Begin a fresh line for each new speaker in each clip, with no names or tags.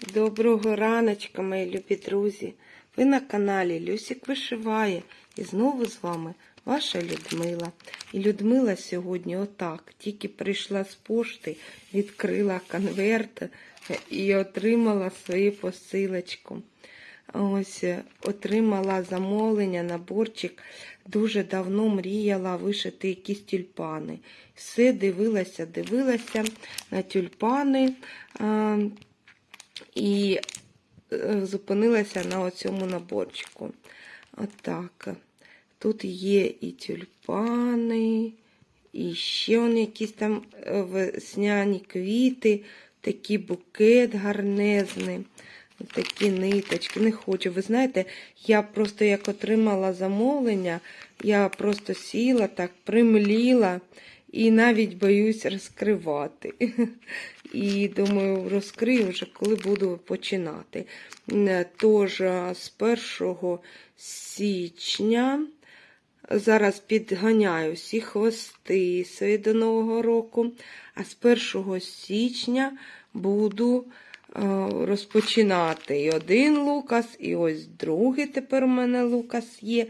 Доброго раночка, мої любі друзі. Ви на каналі Люсік Вишиває. І знову з вами ваша Людмила. І Людмила сьогодні отак. Тільки прийшла з пошти, відкрила конверт і отримала свою посилочку. Ось е, отримала замовлення, наборчик. Дуже давно мріяла вишити якісь тюльпани. Все дивилася, дивилася на тюльпани. І е, зупинилася на оцьому наборчику. Отак. Тут є і тюльпани, і ще он якісь там е, весняні квіти, такий букет гарнезний, такі ниточки. Не хочу. Ви знаєте, я просто як отримала замовлення, я просто сіла так, примліла. І навіть боюсь розкривати. І думаю, розкрию вже, коли буду починати. Тож, з 1 січня зараз підганяю всі хвости свої до Нового року, а з 1 січня буду розпочинати і один лукас, і ось другий тепер у мене лукас є.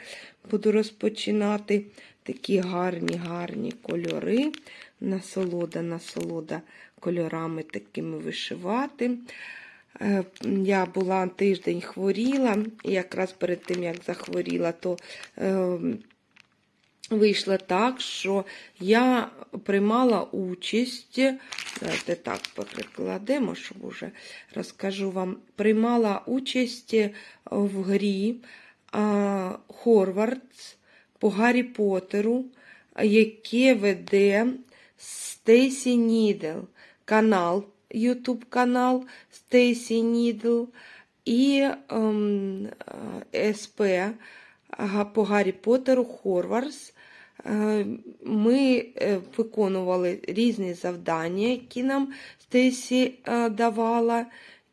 Буду розпочинати такі гарні, гарні кольори. Насолода, насолода кольорами такими вишивати. Е, Я була тиждень хворіла, і якраз перед тим, як захворіла, то е, вийшло так, що я приймала участь, давайте так перекладемо, щоб уже розкажу вам, приймала участь в грі Хорвардс по Гаррі Поттеру, яке веде Стейсі Нідл, канал, Ютуб канал Стейсі Нідл і ем, СП по Гаррі Поттеру Хорварс. Е, Ми е, виконували різні завдання, які нам Стейсі е, давала.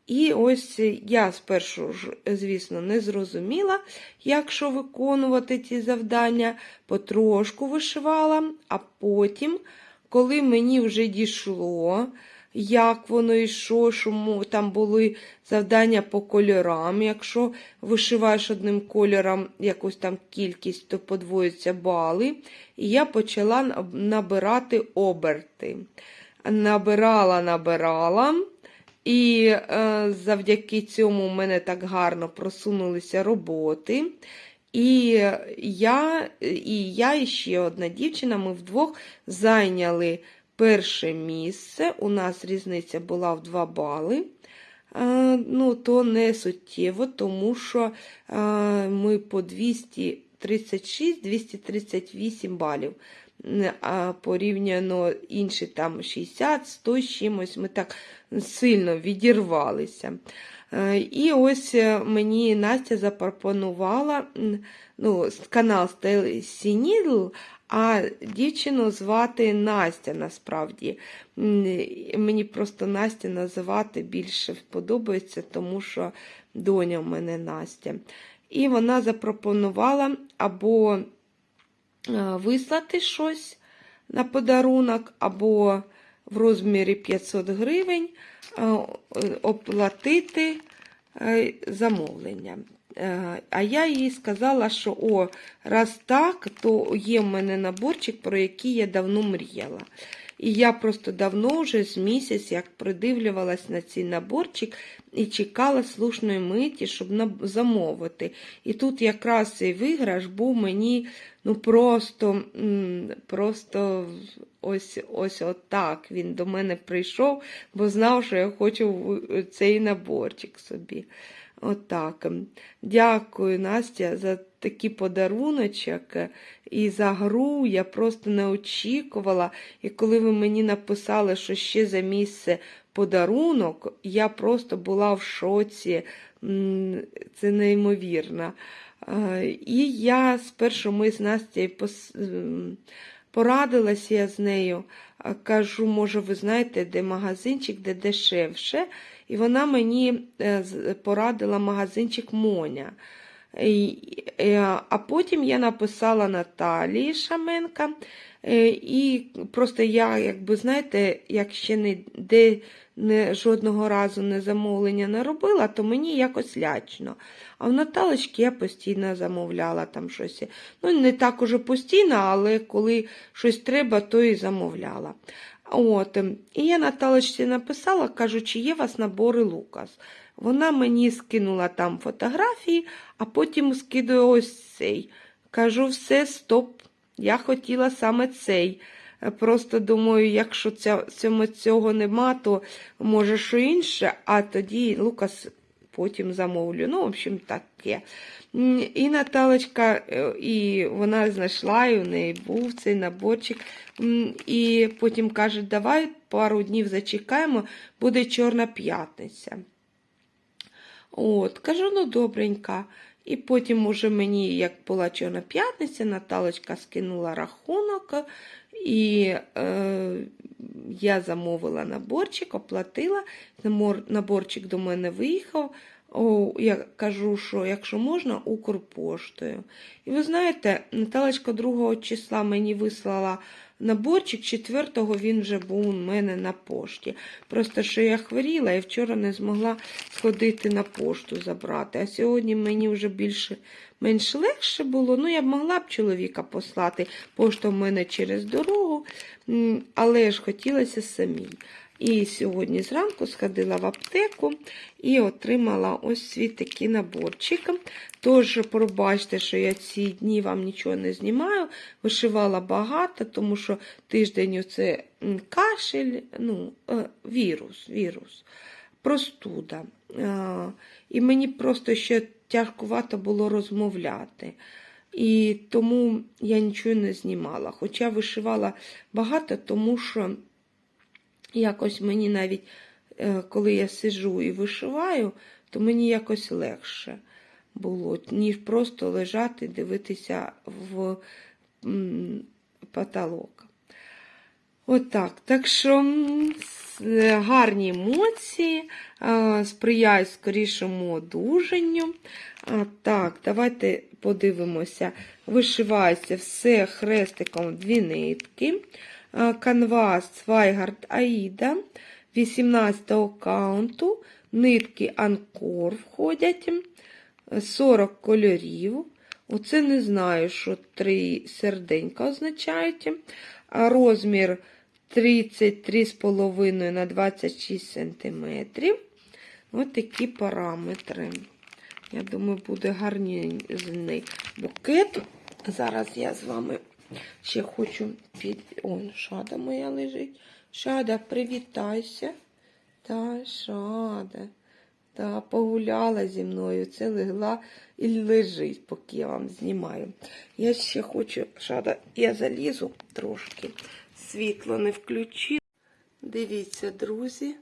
І ось я спершу, ж, звісно, не зрозуміла, як що виконувати ці завдання, потрошку вишивала, а потім, коли мені вже дійшло, як воно і що, що там були завдання по кольорам. Якщо вишиваєш одним кольором якусь там кількість, то подвоюються бали. І я почала набирати оберти. Набирала, набирала. І е, завдяки цьому в мене так гарно просунулися роботи. І я, і я і ще одна дівчина, ми вдвох зайняли перше місце. У нас різниця була в 2 бали. Е, ну, то не суттєво, тому що е, ми по 236-238 балів. А порівняно інші там 60, 100 з чимось, ми так сильно відірвалися. Е, І ось мені Настя запропонувала ну, канал Стелсі а дівчину звати Настя насправді. Мені просто Настя називати більше подобається, тому що доня в мене Настя. І вона запропонувала або вислати щось на подарунок, або в розмірі 500 гривень оплатити замовлення. А я їй сказала, що о, раз так, то є в мене наборчик, про який я давно мріяла. І я просто давно вже з місяць як придивлювалась на цей наборчик і чекала слушної миті, щоб замовити. І тут якраз цей виграш був мені ну просто просто ось ось отак він до мене прийшов, бо знав, що я хочу цей наборчик собі. Отак. Дякую, Настя, за такий подаруночок і за гру. Я просто не очікувала. І коли ви мені написали, що ще за місце подарунок, я просто була в шоці. Це неймовірно. І я спершу ми з Настю порадилася я з нею. Кажу, може, ви знаєте, де магазинчик, де дешевше. І вона мені е, порадила магазинчик Моня. А потім я написала Наталії Шаменка. Е, і просто я, якби, знаєте, як ще не де не, жодного разу не замовлення не робила, то мені якось лячно. А в Наталочки я постійно замовляла там щось. Ну, не так уже постійно, але коли щось треба, то і замовляла. От. ем, І я Наталочці написала, кажу, чи є у вас набори Лукас. Вона мені скинула там фотографії, а потім скидує ось цей. Кажу, все, стоп. Я хотіла саме цей. Просто думаю, якщо ця, цього нема, то може що інше, а тоді Лукас потім замовлю. Ну, в общем, таке. І Наталочка, е, і вона знайшла, і у неї був цей наборчик. І потім каже, давай пару днів зачекаємо, буде Чорна п'ятниця. От, кажу, ну добренька. І потім уже мені, як була Чорна п'ятниця, Наталочка скинула рахунок, і е, я замовила наборчик, оплатила. Наборчик до мене виїхав. О, я кажу, що якщо можна, Укрпоштою. І ви знаєте, Наталечка 2 числа мені вислала наборчик, 4-го він вже був у мене на пошті. Просто що я хворіла і вчора не змогла сходити на пошту забрати. А сьогодні мені вже більше менш легше було. Ну, я б могла б чоловіка послати. Пошта в мене через дорогу, але ж хотілося самій. І сьогодні зранку сходила в аптеку і отримала ось свій такий наборчик. Тож, пробачте, що я ці дні вам нічого не знімаю. Вишивала багато, тому що тиждень це кашель, ну, е, вірус, вірус, простуда. Е, І мені просто ще тяжкувато було розмовляти. І тому я нічого не знімала. Хоча вишивала багато, тому що якось мені навіть, е, коли я сиджу і вишиваю, то мені якось легше було, ніж просто лежати, дивитися в потолок. Отак. Так що гарні емоції, сприяють скорішому одужанню. А, так, давайте подивимося. Вишивається все хрестиком дві нитки. А, Канвас Свайгард Аїда 18 каунту. Нитки Анкор входять. 40 кольорів. Оце не знаю, що три серденька означають. А розмір 33,5 на 26 см. Ось такі параметри. Я думаю, буде гарний букет. Зараз я з вами ще хочу під. Ой, шада моя лежить. Шада, привітайся. Та шада. Та погуляла зі мною, це легла і лежить, поки я вам знімаю. Я ще хочу, шада, я залізу трошки. Світло не включила. Дивіться, друзі,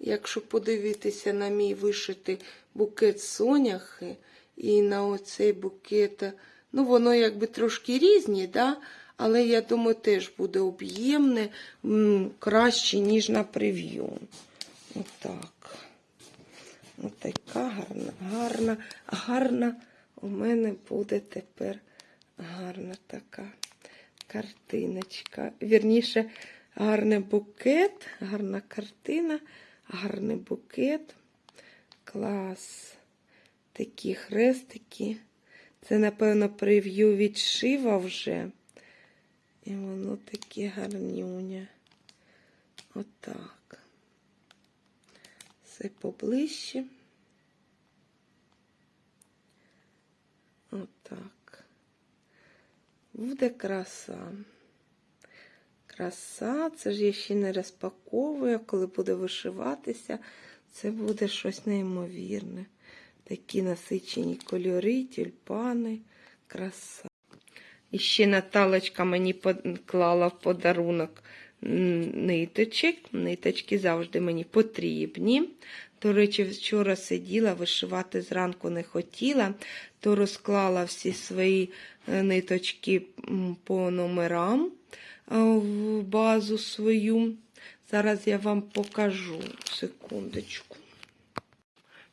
якщо подивитися на мій вишитий букет соняхи і на оцей букет, ну воно якби трошки різні, да? але я думаю, теж буде об'ємне, краще, ніж на прев'ю. Отак. Така гарна, гарна, гарна. У мене буде тепер гарна така картиночка. Вірніше, гарний букет, гарна картина, гарний букет. Клас. Такі хрестики. Це, напевно, прев'ю від шива вже. І воно таке гарнюня. Отак. Все поближче. Отак. Буде краса. Краса, це ж я ще не розпаковую, коли буде вишиватися, це буде щось неймовірне. Такі насичені кольори, тюльпани, краса. І ще Наталочка мені поклала в подарунок ниточок. Ниточки завжди мені потрібні. До речі, вчора сиділа, вишивати зранку не хотіла, то розклала всі свої е, ниточки по номерам е, в базу свою. Зараз я вам покажу секундочку.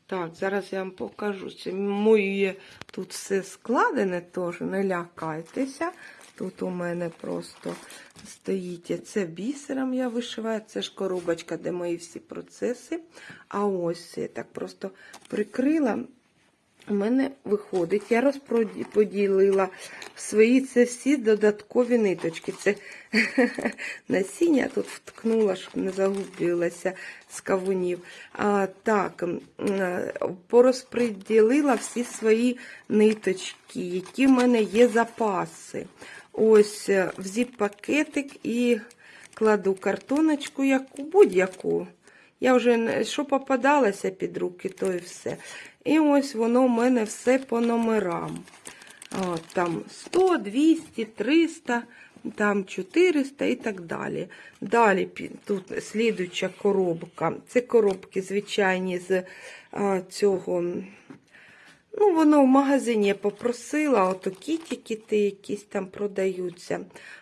Так, зараз я вам покажу. Це моє тут все складене, теж не лякайтеся. Тут у мене просто стоїть. Це бісером я вишиваю, це ж коробочка, де мої всі процеси. А ось я так просто прикрила. У мене виходить, я розподілила свої це всі додаткові ниточки. Це насіння тут вткнула, щоб не загубилася з кавунів. А, так, е, порозподілила всі свої ниточки, які в мене є запаси. Ось е, в зіп-пакетик і кладу картоночку, яку будь-яку. Я вже що попадалося під руки, то і все. І ось воно в мене все по номерам. От, там 100, 200, 300, там 400 і так далі. Далі тут слідуюча коробка. Це коробки звичайні з а, цього. Ну, воно в магазині попросила, ото кіті-кіти якісь там продаються.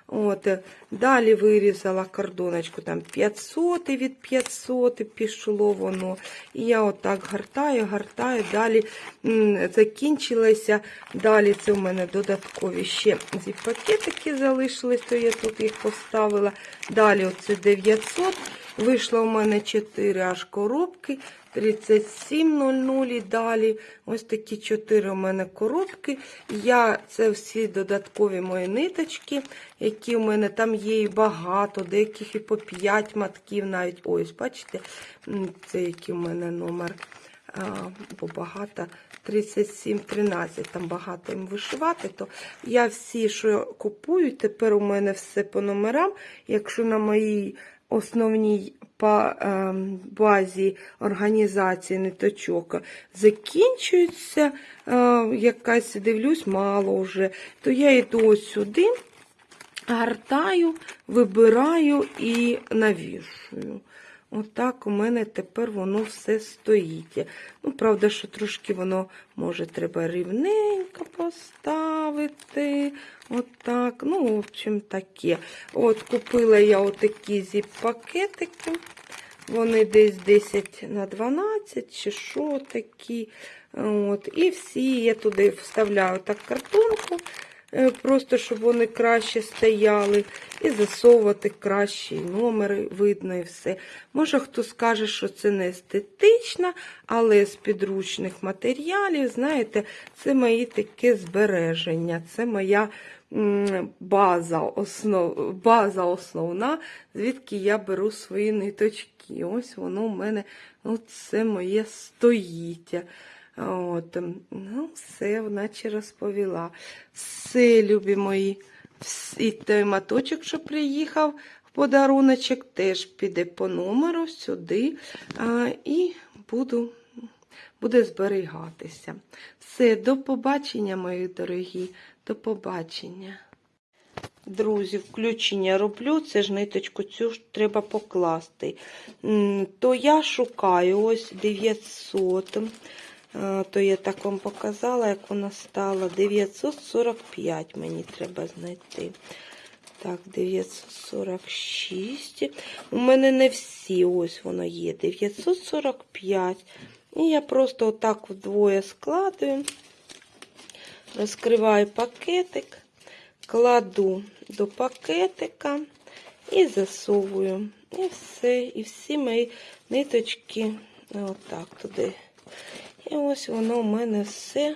От. Далі вирізала кордоночку там 500 від 500 пішло воно. І я отак гартаю, гартаю. Далі м, закінчилося. Далі це в мене додаткові ще ці пакетики залишились, то я тут їх поставила. Далі оце 900. Вийшло у мене 4 аж коробки. 3700 і далі. Ось такі 4 у мене коробки. Я це всі додаткові мої ниточки, які у мене там є і багато, деяких і по 5 матків навіть. Ось, бачите, це який у мене номер. Бо багато 37-13, там багато їм вишивати, то я всі, що купую, тепер у мене все по номерам. Якщо на моїй основній ем, базі організації ниточок закінчується е, якась, дивлюсь, мало вже, то я йду ось сюди, гартаю, вибираю і навішую. Отак у мене тепер воно все стоїть. Ну, правда, що трошки воно, може, треба рівненько поставити. Отак. Ну, в общем, таке. От, купила я отакі зіп-пакетики. Вони десь 10 на 12 чи що такі. От. І всі я туди вставляю так картонку, просто щоб вони краще стояли, і засовувати кращі номери, видно і все. Може, хто скаже, що це не естетично, але з підручних матеріалів, знаєте, це мої таке збереження, це моя база, основ, база основна, звідки я беру свої ниточки. Ось воно в мене, ну, це моє стоїть. От, ну, все, наче розповіла. Все, любі мої. І той маточок, що приїхав в подаруночок, теж піде по номеру сюди. А, і буду, буде зберігатися. Все, до побачення, мої дорогі. До побачення. Друзі, включення роблю, це ж ниточку цю ж треба покласти. То я шукаю ось 900. То я так вам показала, як вона стала. 945 мені треба знайти. Так, 946. У мене не всі, ось воно є. 945. І я просто отак вдвоє складую, розкриваю пакетик, кладу до пакетика і засовую. І все. І всі мої ниточки отак туди. Ось воно у мене все.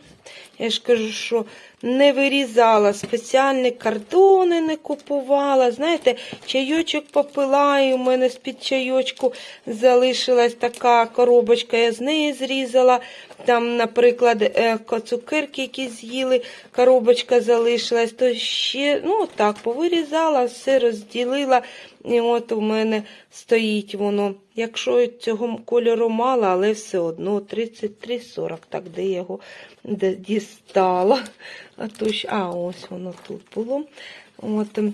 Я ж кажу, що не вирізала, спеціальні картони не купувала. Знаєте, чайочок попила, і у мене з-під чайочку залишилась така коробочка, я з неї зрізала. Там, наприклад, е, цукерки, які з'їли, коробочка залишилась, то ще, ну так, повирізала, все розділила. І от у мене стоїть воно. Якщо цього кольору мало, але все одно 33,40, так, де його де дістала. А, то ж, а ось воно тут було. От, ем,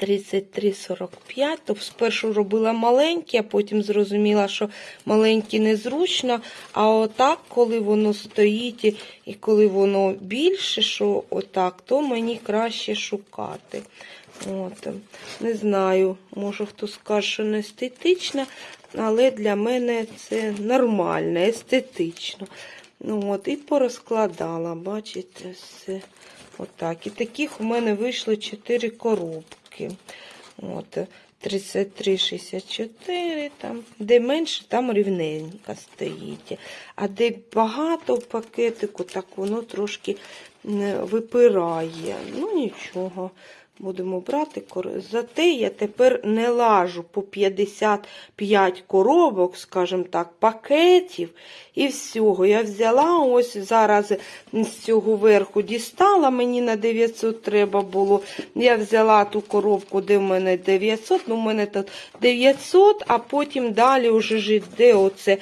33,45. То спершу робила маленькі, а потім зрозуміла, що маленькі незручно. А отак, коли воно стоїть і- коли воно більше, що отак, то мені краще шукати. От. Не знаю, може хто скаже, що не естетично, але для мене це нормально, естетично. Ну, от, і порозкладала, бачите, все. Отак. І таких у мене вийшло 4 коробки. От, 33,64, там, де менше, там рівненько стоїть. А де багато в пакетику, так воно трошки випирає. Ну нічого, будемо брати. Зате я тепер не лажу по 55 коробок, скажімо так, пакетів і всього. Я взяла ось зараз з цього верху дістала, мені на 900 треба було. Я взяла ту коробку, де в мене 900, ну в мене тут 900, а потім далі вже ж йде оце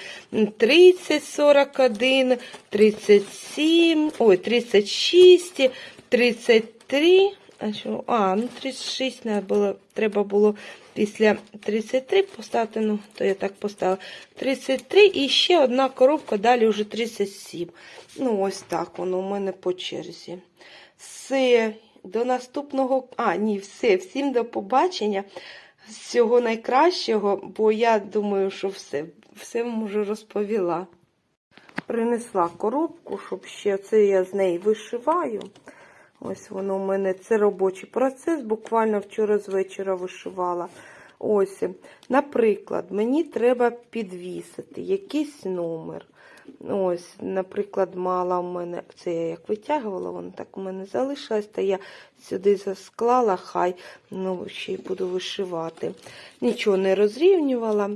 30, 41, 37, ой, 36, 33. А, що? а ну 36 не було, треба було після 33 поставити, ну, то я так поставила. 33 і ще одна коробка, далі вже 37. Ну, ось так воно у мене по черзі. Все, до наступного. А, ні, все. Всім до побачення. Всього найкращого, бо я думаю, що все, все вам вже розповіла. Принесла коробку, щоб ще це я з неї вишиваю. Ось воно у мене це робочий процес. Буквально вчора з вечора вишивала. Ось, наприклад, мені треба підвісити якийсь номер. Ось, наприклад, мала у мене, це я як витягувала, воно так у мене залишилось, та я сюди засклала, хай ну, ще й буду вишивати. Нічого не розрівнювала.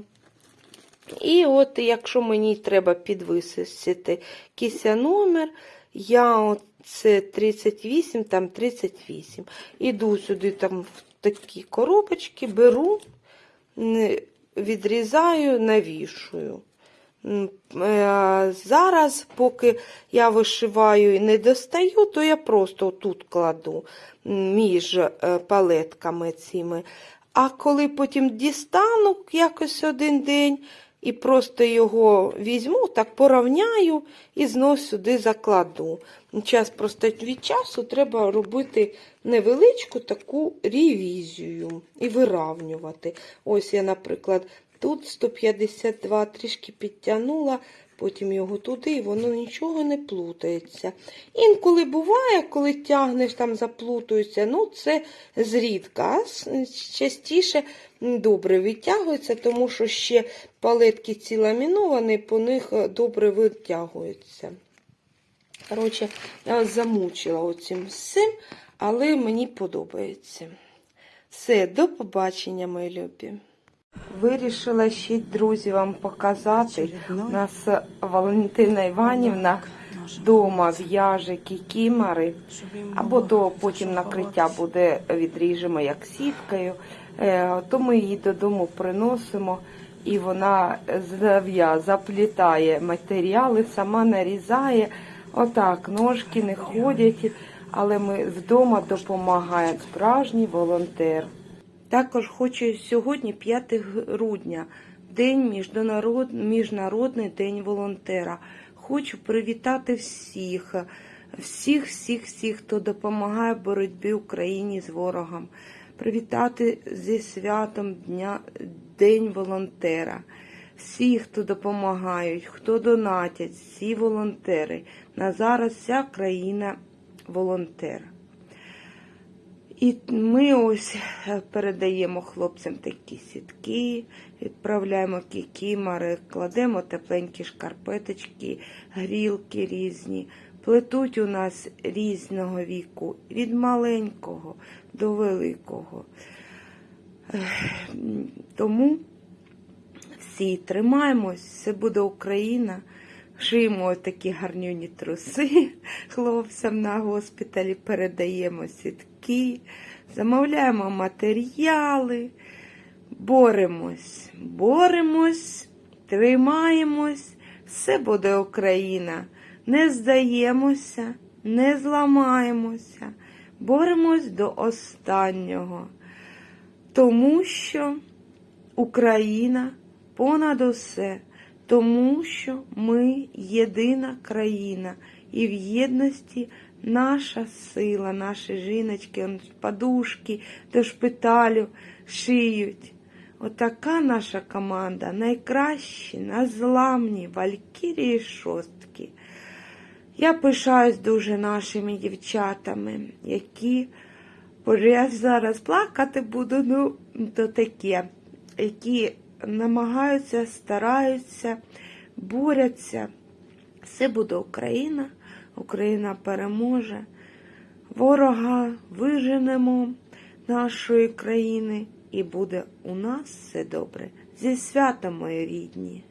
І от, якщо мені треба підвисити якийсь номер, я от це 38, там 38. Іду сюди там в такі коробочки, беру, відрізаю, навішую. Е, Зараз, поки я вишиваю і не достаю, то я просто тут кладу між е, палетками цими. А коли потім дістану якось один день і просто його візьму, так порівняю і знову сюди закладу. Час просто від часу треба робити невеличку таку ревізію і виравнювати. Ось я, наприклад, тут 152 трішки підтягнула, потім його туди, і воно нічого не плутається. Інколи буває, коли тягнеш, там заплутується, ну це зрідка, частіше добре витягується, тому що ще палетки ці ламіновані, по них е, добре витягуються. Коротше, я вас замучила оцим всім, але мені подобається. Все, до побачення, мої любі. Вирішила ще, друзі, вам показати. У нас Валентина Іванівна вдома в'яже кікімари, або то потім накриття буде відріжемо як сіткою. Е, То ми її додому приносимо, і вона заплітає матеріали, сама нарізає. Отак, ножки не ходять, але ми вдома допомагаємо. Справжній волонтер. Також хочу сьогодні, 5 грудня, День міжнарод... Міжнародний день волонтера. Хочу привітати всіх, всіх, всіх, всіх, хто допомагає боротьбі Україні з ворогом. Привітати зі святом Дня День волонтера. Всі, хто допомагають, хто донатять, всі волонтери. На зараз вся країна волонтер. І ми ось е, передаємо хлопцям такі сітки, відправляємо кікімари, кладемо тепленькі шкарпеточки, грілки різні. Плетуть у нас різного віку, від маленького до великого. Тому всі тримаємось, все буде Україна. Шиємо такі гарнюні труси хлопцям на госпіталі, передаємо сітки, замовляємо матеріали, боремось, боремось, тримаємось, все буде Україна. Не здаємося, не зламаємося, боремось до останнього. Тому що Україна понад усе, тому що ми єдина країна, і в єдності наша сила, наші жіночки, подушки до шпиталю шиють. Отака наша команда, найкращі, незламні, валькірії шостки. Я пишаюсь дуже нашими дівчатами, які, боже, я зараз плакати буду, ну, то таке, які намагаються, стараються, буряться. Все буде Україна, Україна переможе. Ворога виженемо нашої країни, і буде у нас все добре. Зі святом, мої рідні!